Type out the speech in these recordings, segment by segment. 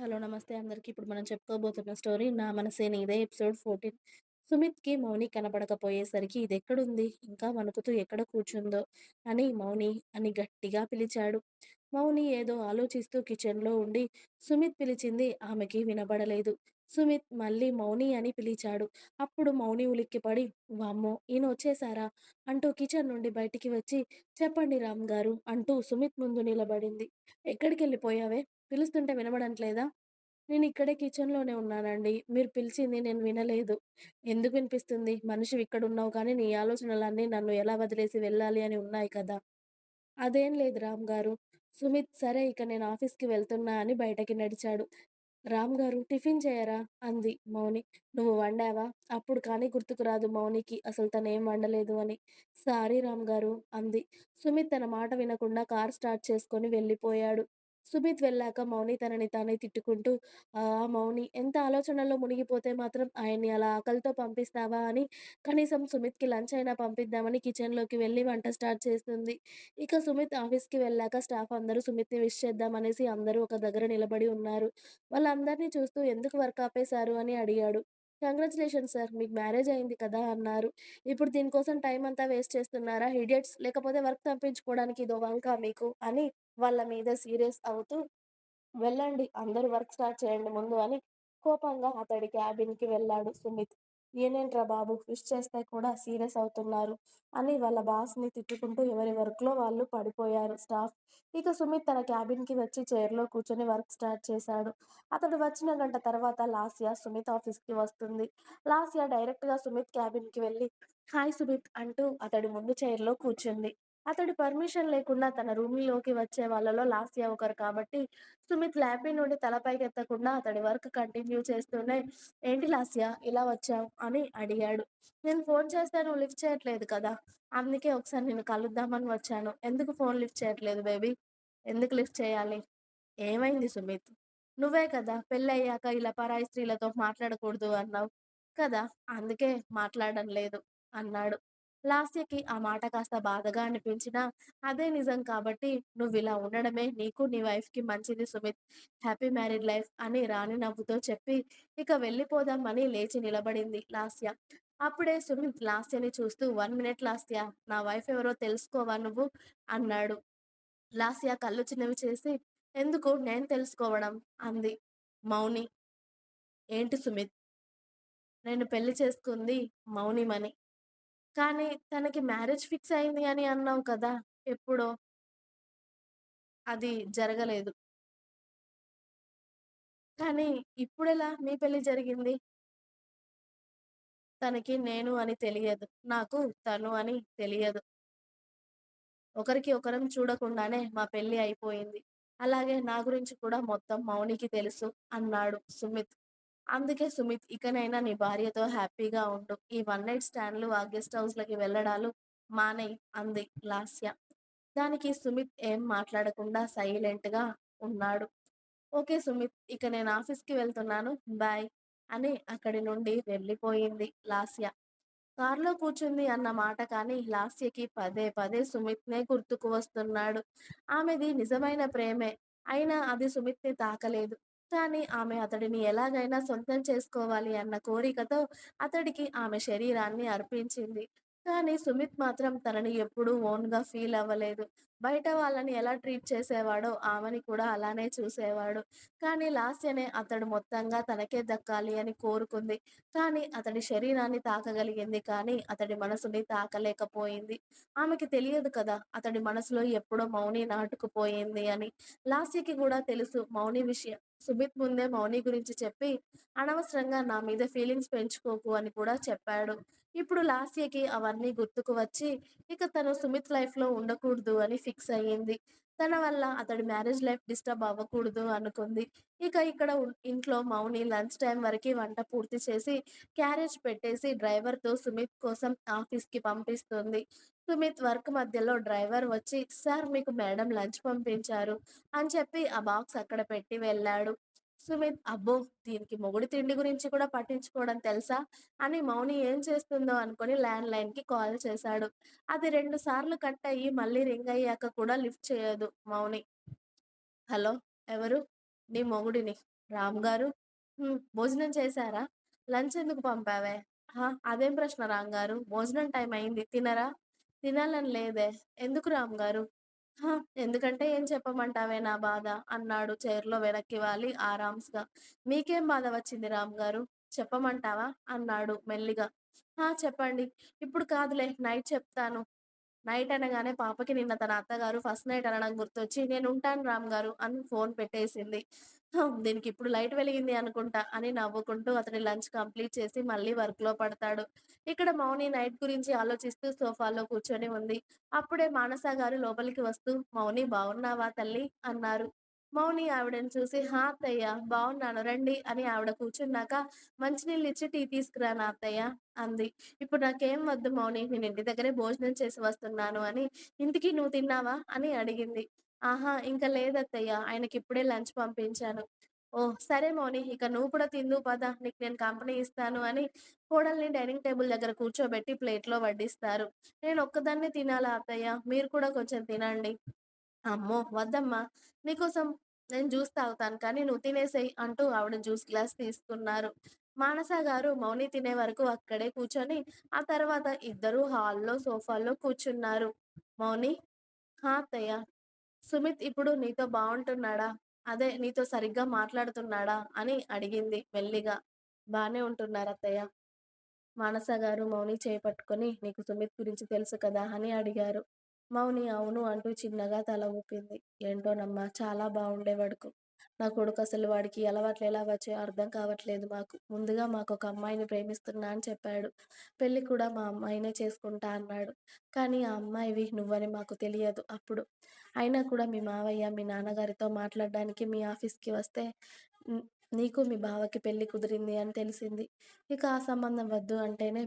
Hello! నమస్తే అందరికీ ఇప్పుడు మనం చెప్పుకోబోతున్న స్టోరీ 'నా మనసే నీదే' ఎపిసోడ్ 14. సుమిత్‌కి మౌని కనపడకపోయేసరికి ఇదెక్కడుంది? ఇంకా వణుకుతూ ఎక్కడ కూర్చుందో అని మౌని అని గట్టిగా పిలిచాడు. మౌని ఏదో ఆలోచిస్తూ కిచెన్‌లో ఉండి సుమిత్ పిలిచింది ఆమెకి వినబడలేదు. సుమిత్ మళ్ళీ మౌని అని పిలిచాడు. అప్పుడు మౌని ఉలిక్కిపడి వామ్మో! ఈయన వచ్చేసారా అంటూ కిచెన్ నుండి బయటికి వచ్చి చెప్పండి రామ్ గారు అంటూ సుమిత్ ముందు నిలబడింది. ఎక్కడికి వెళ్ళిపోయావే పిలుస్తుంటే వినబడట్లేదా? నేను ఇక్కడే కిచెన్‌లోనే ఉన్నానండి. మీరు పిలిచింది నేను వినలేదు. ఎందుకు వినిపిస్తుంది? మనిషి ఇక్కడ ఉన్నావు కానీ నీ ఆలోచనలన్నీ నన్ను ఎలా వదిలేసి వెళ్ళాలి అని ఉన్నాయి కదా! అదేం లేదు రామ్ గారు సుమిత్ సరే ఇక నేను ఆఫీస్‌కి వెళ్తున్నా అని బయటకి నడిచాడు. రామ్ గారు టిఫిన్ చేయరా? అంది మౌని. నువ్వు వండావా? అప్పుడు కానీ గుర్తుకు రాదు మౌనికి అసలు తనేం వండలేదు అని. సారీ రామ్‌గారు అంది. సుమిత్ తన మాట వినకుండా కార్ స్టార్ట్ చేసుకొని వెళ్ళిపోయాడు. సుమిత్ వెళ్ళాక మౌని తనని తానే తిట్టుకుంటూ ఆ! మౌని ఎంత ఆలోచనలో మునిగిపోతే మాత్రం ఆయన్ని అలా ఆకలితో పంపిస్తావా అని కనీసం సుమిత్‌కి లంచ్ అయినా పంపిద్దామని కిచెన్‌లోకి వెళ్ళి వంట స్టార్ట్ చేస్తుంది. ఇక సుమిత్ ఆఫీస్‌కి వెళ్ళాక స్టాఫ్ అందరూ సుమిత్‌ని విష్ చేద్దామనేసి అందరూ ఒక దగ్గర నిలబడి ఉన్నారు. వాళ్ళందరినీ చూస్తూ ఎందుకు వర్క్ ఆపేశారు అని అడిగాడు. కంగ్రాచులేషన్ సార్ మీకు మ్యారేజ్ అయింది కదా! అన్నారు. ఇప్పుడు దీనికోసం టైం అంతా వేస్ట్ చేస్తున్నారా ఇడియట్స్ లేకపోతే వర్క్ తప్పించుకోవడానికి ఇదో వంకా మీకు అని వాళ్ళ మీద సీరియస్ అవుతూ వెళ్ళండి అందరూ వర్క్ స్టార్ట్ చేయండి ముందు అని కోపంగా అతడి క్యాబిన్‌కి వెళ్ళాడు సుమిత్. ఏనేంట్రా బాబు ఫిష్ చేస్తే కూడా సీరియస్ అవుతున్నారు అని వాళ్ళ బాస్‌ని తిట్టుకుంటూ ఎవరి వర్క్‌లో వాళ్ళు పడిపోయారు స్టాఫ్. ఇక సుమిత్ తన క్యాబిన్‌కి వచ్చి చైర్‌లో కూర్చొని వర్క్ స్టార్ట్ చేశాడు. అతడు వచ్చిన గంట తర్వాత లాస్యా సుమిత్ ఆఫీస్‌కి వస్తుంది. లాస్య డైరెక్ట్‌గా సుమిత్ క్యాబిన్‌కి వెళ్ళి హాయ్ సుమిత్ అంటూ అతడి ముందు చైర్‌లో కూర్చుంది. అతడి పర్మిషన్ లేకుండా తన రూమ్‌లోకి వచ్చే వాళ్ళలో లాస్య ఒకరు కాబట్టి సుమిత్ ల్యాపీ నుండి తలపైకెత్తకుండా అతడి వర్క్ కంటిన్యూ చేస్తూనే ఏంటి లాస్య ఇలా వచ్చావు? అని అడిగాడు. నేను ఫోన్ చేస్తే నువ్వు లిఫ్ట్ చేయట్లేదు కదా! అందుకే ఒకసారి నేను కలుద్దామని వచ్చాను. ఎందుకు ఫోన్ లిఫ్ట్ చేయట్లేదు బేబీ? ఎందుకు లిఫ్ట్ చేయాలి? ఏమైంది సుమిత్? నువ్వే కదా పెళ్ళయ్యాక ఇలా పరాయి స్త్రీలతో మాట్లాడకూడదు అన్నావు కదా! అందుకే మాట్లాడడం లేదు అన్నాడు. లాస్యకి ఆ మాట కాస్త బాధగా అనిపించినా అదే నిజం కాబట్టి నువ్వు ఇలా ఉండడమే నీకు నీ వైఫ్‌కి మంచిది సుమిత్. హ్యాపీ మ్యారీడ్ లైఫ్ అని రాణి నవ్వుతో చెప్పి ఇక వెళ్ళిపోదామని లేచి నిలబడింది లాస్య. అప్పుడే సుమిత్ లాస్యని చూస్తూ వన్ మినిట్ లాస్య నా వైఫ్ ఎవరో తెలుసుకోవా నువ్వు? అన్నాడు. లాస్య కళ్ళు చిన్నవి చేసి ఎందుకు నేను తెలుసుకోవడం? అంది. మౌని. ఏంటి సుమిత్? నేను పెళ్ళి చేసుకుంది మౌనిమని. కానీ తనకి మ్యారేజ్ ఫిక్స్ అయింది అని అన్నావు కదా! ఎప్పుడో? అది జరగలేదు. కానీ ఇప్పుడెలా మీ పెళ్ళి జరిగింది? తనకి నేను అని తెలియదు. నాకు తను అని తెలియదు. ఒకరికి ఒకరం చూడకుండానే మా పెళ్ళి అయిపోయింది. అలాగే నా గురించి కూడా మొత్తం మౌనికి తెలుసు అన్నాడు సుమిత్. అందుకే సుమిత్ ఇకనైనా నీ భార్యతో హ్యాపీగా ఉండు. ఈ వన్ నైట్ స్టాండ్‌లు, ఆ గెస్ట్ హౌస్‌లకి వెళ్ళడాలు మానెయ్ అంది లాస్య. దానికి సుమిత్ ఏం మాట్లాడకుండా సైలెంట్‌గా ఉన్నాడు. ఓకే సుమిత్ ఇక నేను ఆఫీస్‌కి వెళ్తున్నాను. బాయ్ అని అక్కడి నుండి వెళ్ళిపోయింది లాస్య. కార్‌లో కూర్చుంది అన్న మాట కానీ లాస్యకి పదే పదే సుమిత్‌నే గుర్తుకు వస్తున్నాడు. ఆమెది నిజమైన ప్రేమే. అయినా అది సుమిత్‌ని తాకలేదు. కానీ ఆమె అతడిని ఎలాగైనా సొంతం చేసుకోవాలి అన్న కోరికతో అతడికి ఆమె శరీరాన్ని అర్పించింది. కానీ సుమిత్ మాత్రం తనని ఎప్పుడూ ఓన్‌గా ఫీల్ అవ్వలేదు. బయట వాళ్ళని ఎలా ట్రీట్ చేసేవాడో ఆమెని కూడా అలానే చూసేవాడు. కానీ లాస్యనే అతడు మొత్తంగా తనకే దక్కాలి అని కోరుకుంది. కానీ అతడి శరీరాన్ని తాకగలిగింది కానీ అతడి మనసుని తాకలేకపోయింది. ఆమెకి తెలియదు కదా! అతడి మనసులో ఎప్పుడో మౌని నాటుకుపోయింది అని. లాస్యకి కూడా తెలుసు మౌని విషయం. సుమిత్ ముందే మౌని గురించి చెప్పి అనవసరంగా నా మీద ఫీలింగ్స్ పెంచుకోకు అని కూడా చెప్పాడు. ఇప్పుడు లాస్యకి అవన్నీ గుర్తుకు వచ్చి ఇక తను సుమిత్ లైఫ్‌లో ఉండకూడదు అని ఫిక్స్ అయ్యింది. తన వల్ల అతడి మ్యారేజ్ లైఫ్ డిస్టర్బ్ అవ్వకూడదు అనుకుంది. ఇక ఇక్కడ ఇంట్లో మౌని లంచ్ టైం వరకు వంట పూర్తి చేసి క్యారేజ్ పెట్టేసి డ్రైవర్‌తో సుమిత్ కోసం ఆఫీస్‌కి పంపిస్తుంది. సుమిత్ వర్క్ మధ్యలో డ్రైవర్ వచ్చి సార్ మీకు మేడం లంచ్ పంపించారు అని చెప్పి ఆ బాక్స్ అక్కడ పెట్టి వెళ్ళాడు. సుమిత్ అబ్బో! దీనికి మొగుడి తిండి గురించి కూడా పట్టించుకోవడం తెలుసా? అని మౌని ఏం చేస్తుందో అనుకుని ల్యాండ్‌లైన్‌కి కాల్ చేశాడు. అది రెండు సార్లు కట్ అయ్యి మళ్ళీ రింగ్ అయ్యాక కూడా లిఫ్ట్ చేయదు మౌని. హలో! ఎవరు? నీ మొగుడిని. రామ్ గారు భోజనం చేశారా? లంచ్ ఎందుకు పంపావే?" అదేం ప్రశ్న రామ్ గారు భోజనం టైం అయింది తినరా?" "తినాలని లేదే." "ఎందుకు రాము గారు హ ఎందుకంటే ఏం చెప్పమంటావే నా బాధ" అన్నాడు చైర్‌లో వెనక్కి వాలి ఆరామ్స్గా "మీకేం బాధ వచ్చింది రాంగారు? చెప్పమంటావా?" అన్నాడు మెల్లిగా. "హా! చెప్పండి. ఇప్పుడు కాదులే నైట్ చెప్తాను." నైట్ అనగానే పాపకి నిన్న తన అత్తగారు ఫస్ట్ నైట్ అనడం గుర్తొచ్చి నేను ఉంటాను రామ్ గారు అని ఫోన్ పెట్టేసింది. దీనికి ఇప్పుడు లైట్ వెలిగింది అనుకుంటా అని నవ్వుకుంటూ అతని లంచ్ కంప్లీట్ చేసి మళ్ళీ వర్క్‌లో పడతాడు. ఇక్కడ మౌని నైట్ గురించి ఆలోచిస్తూ సోఫాలో కూర్చొని ఉంది. అప్పుడే మానస గారు లోపలికి వస్తూ "మౌని బాగున్నావా తల్లి అన్నారు. మౌని ఆవిడని చూసి "హా! అత్తయ్య బాగున్నాను రండి" అని ఆవిడ కూర్చున్నాక "మంచినీళ్ళిచ్చి టీ తీసుకురాను అత్తయ్య" అంది. "ఇప్పుడు నాకేం వద్దు మౌని నేను ఇంటి దగ్గరే భోజనం చేసి వస్తున్నాను" అని ఇంటికి నువ్వు తిన్నావా?" అని అడిగింది. "ఆహా! ఇంకా లేదత్తయ్య ఆయనకిప్పుడే లంచ్ పంపించాను." ఓ సరే మౌని ఇక నువ్వు కూడా తిందు పద నీకు నేను కంపెనీ ఇస్తాను" అని కోడల్ని డైనింగ్ టేబుల్ దగ్గర కూర్చోబెట్టి ప్లేట్‌లో వడ్డిస్తారు. నేను ఒక్కదాన్నే తినాలా అత్తయ్య? మీరు కూడా కొంచెం తినండి." "అమ్మో! వద్దమ్మా! నీకోసం నేను జ్యూస్ తాగుతాను కానీ నువ్వు తినేసేయ్" అంటూ ఆవిడ జ్యూస్ గ్లాస్ తీసుకున్నారు. మానస గారు మౌని తినే వరకు అక్కడే కూర్చొని ఆ తర్వాత ఇద్దరూ హాల్‌లో సోఫాల్లో కూర్చున్నారు. "మౌని" "హా! అత్తయ్య." "సుమిత్ ఇప్పుడు నీతో బావుంటున్నాడా? అదే నీతో సరిగ్గా మాట్లాడుతున్నాడా?" అని అడిగింది మెల్లిగా. "బానే ఉంటున్నారత్తయ్య." మానస గారు మౌని చేయి పట్టుకొని "నీకు సుమిత్ గురించి తెలుసు కదా?" అని అడిగారు. మౌని అవును అంటూ చిన్నగా తల ఊపింది. "ఏంటోనమ్మా చాలా బాగుండేవాడుకు నా కొడుకు అసలు వాడికి అలవాట్లు ఎలా వచ్చాయో అర్థం కావట్లేదు మాకు. ముందుగా మాకు ఒక అమ్మాయిని ప్రేమిస్తున్నా అని చెప్పాడు. పెళ్ళి కూడా మా అమ్మాయినే చేసుకుంటా అన్నాడు. కానీ ఆ అమ్మాయివి నువ్వని మాకు తెలియదు అప్పుడు. అయినా కూడా మీ మావయ్య మీ నాన్నగారితో మాట్లాడడానికి మీ ఆఫీస్‌కి వస్తే నీకు మీ బావకి పెళ్ళి కుదిరింది అని తెలిసింది. ఇక ఆ సంబంధం వద్దు అంటేనే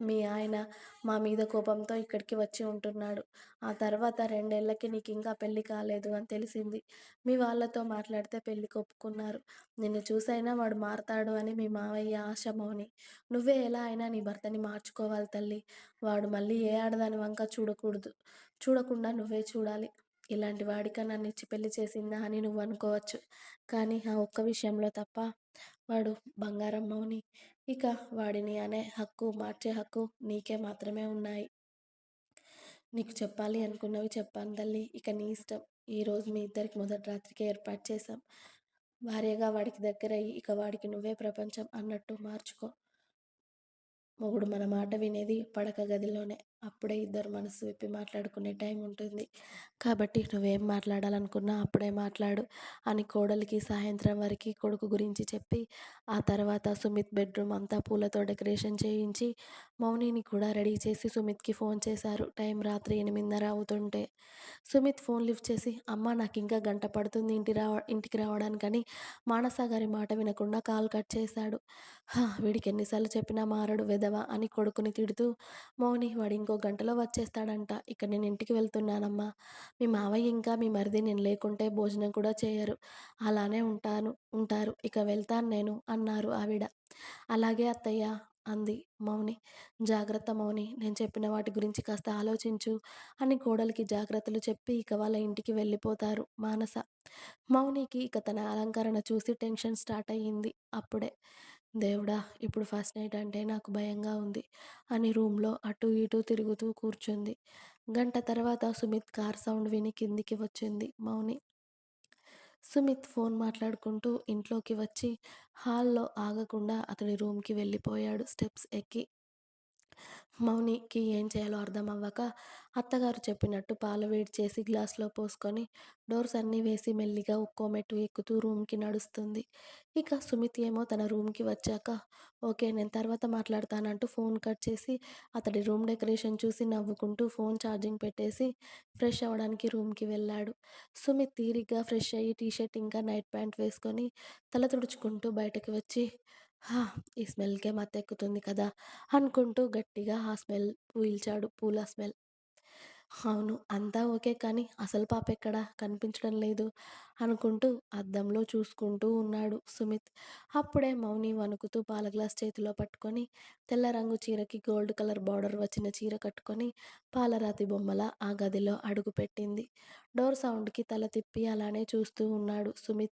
మీ ఆయన మా మీద కోపంతో ఇక్కడికి వచ్చి ఉంటున్నాడు. ఆ తర్వాత రెండేళ్ళకి ఇంకా పెళ్ళి కాలేదు అని తెలిసింది. మీ వాళ్ళతో మాట్లాడితే పెళ్ళి ఒప్పుకున్నారు. నిన్ను చూసైనా వాడు మారతాడు అని మీ మావయ్య ఆశ మౌని. నువ్వే ఎలా అయినా నీ భర్తని మార్చుకోవాలి తల్లి వాడు మళ్ళీ ఏ ఆడదాని వంక చూడకూడదు. చూడకుండా నువ్వే చూడాలి. ఇలాంటి వాడికా నన్నిచ్చి పెళ్ళి చేసిందా అని నువ్వు అనుకోవచ్చు కానీ ఆ ఒక్క విషయంలో తప్ప వాడు బంగారం మౌని. ఇక వాడిని అనే హక్కు, మార్చే హక్కు నీకే మాత్రమే ఉన్నాయి. నీకు చెప్పాలి అనుకున్నవి చెప్పాను తల్లి ఇక నీ ఇష్టం. ఈరోజు మీ ఇద్దరికి మొదటి రాత్రికి ఏర్పాటు చేశాం. భార్యగా వాడికి దగ్గరయ్యి ఇక వాడికి నువ్వే ప్రపంచం అన్నట్టు మార్చుకో. మొగుడు మన మాట వినేది పడక గదిలోనే. అప్పుడే ఇద్దరు మనసు విప్పి మాట్లాడుకునే టైం ఉంటుంది. కాబట్టి నువ్వేం మాట్లాడాలనుకున్నా అప్పుడే మాట్లాడు అని కోడలికి సాయంత్రం వరకు కొడుకు గురించి చెప్పి ఆ తర్వాత సుమిత్ బెడ్రూమ్ అంతా పూలతో డెకరేషన్ చేయించి మౌనిని కూడా రెడీ చేసి సుమిత్‌కి ఫోన్ చేశారు. టైం రాత్రి ఎనిమిదిన్నర అవుతుంటే. సుమిత్ ఫోన్ లిఫ్ట్ చేసి అమ్మ నాకు ఇంకా గంట పడుతుంది ఇంటి రావ ఇంటికి రావడానికని మానస గారి మాట వినకుండా కాల్ కట్ చేశాడు. వీడికి ఎన్నిసార్లు చెప్పినా మారడు వెదవా అని కొడుకుని తిడుతూ మౌని వాడి ఇంకో గంటలో వచ్చేస్తాడంట. ఇక నేను ఇంటికి వెళ్తున్నానమ్మా. మీ మావయ్య ఇంకా మీ మరిది నేను లేకుంటే భోజనం కూడా చేయరు. అలానే ఉంటాను ఉంటారు. ఇక వెళ్తాను నేను అన్నారు ఆవిడ. అలాగే అత్తయ్య అంది మౌని. జాగ్రత్త మౌని. నేను చెప్పిన వాటి గురించి కాస్త ఆలోచించు అని కోడలికి జాగ్రత్తలు చెప్పి ఇక వాళ్ళ ఇంటికి వెళ్ళిపోతారు మానస. మౌనికి ఇక తన అలంకరణ చూసి టెన్షన్ స్టార్ట్ అయ్యింది అప్పుడే. దేవుడా! ఇప్పుడు ఫస్ట్ నైట్ అంటే నాకు భయంగా ఉంది అని రూమ్‌లో అటు ఇటు తిరుగుతూ కూర్చుంది. గంట తర్వాత సుమిత్ కార్ సౌండ్ విని కిందికి వచ్చింది మౌని. సుమిత్ ఫోన్ మాట్లాడుకుంటూ ఇంట్లోకి వచ్చి హాల్‌లో ఆగకుండా అతడి రూమ్‌కి వెళ్ళిపోయాడు స్టెప్స్ ఎక్కి. మౌనికి ఏం చేయాలో అర్థం అవ్వక అత్తగారు చెప్పినట్టు పాలు వేడి చేసి గ్లాస్లో పోసుకొని డోర్స్ అన్నీ వేసి మెల్లిగా ఒక్కో మెట్టు ఎక్కుతూ రూమ్‌కి నడుస్తుంది. ఇక సుమిత్ ఏమో తన రూమ్‌కి వచ్చాక ఓకే నేను తర్వాత మాట్లాడతానంటూ ఫోన్ కట్ చేసి అతడి రూమ్ డెకరేషన్ చూసి నవ్వుకుంటూ ఫోన్ ఛార్జింగ్ పెట్టేసి ఫ్రెష్ అవ్వడానికి రూమ్‌కి వెళ్ళాడు. సుమిత్ తీరిగ్గా ఫ్రెష్ అయ్యి టీషర్ట్ ఇంకా నైట్ ప్యాంట్ వేసుకొని తల తుడుచుకుంటూ బయటకు వచ్చి హా! ఈ స్మెల్‌కే మత్తెక్కుతుంది కదా! అనుకుంటూ గట్టిగా ఆ స్మెల్ పీల్చాడు పూల స్మెల్. అవును అంతా ఓకే కానీ అసలు పాపెక్కడ? కనిపించడం లేదు అనుకుంటూ అద్దంలో చూసుకుంటూ ఉన్నాడు సుమిత్. అప్పుడే మౌని వణుకుతూ పాల గ్లాస్ చేతిలో పట్టుకొని తెల్ల రంగు చీరకి గోల్డ్ కలర్ బార్డర్ వచ్చిన చీర కట్టుకొని పాలరాతి బొమ్మలా ఆ గదిలో అడుగుపెట్టింది. డోర్ సౌండ్‌కి తల తిప్పి అలానే చూస్తూ ఉన్నాడు సుమిత్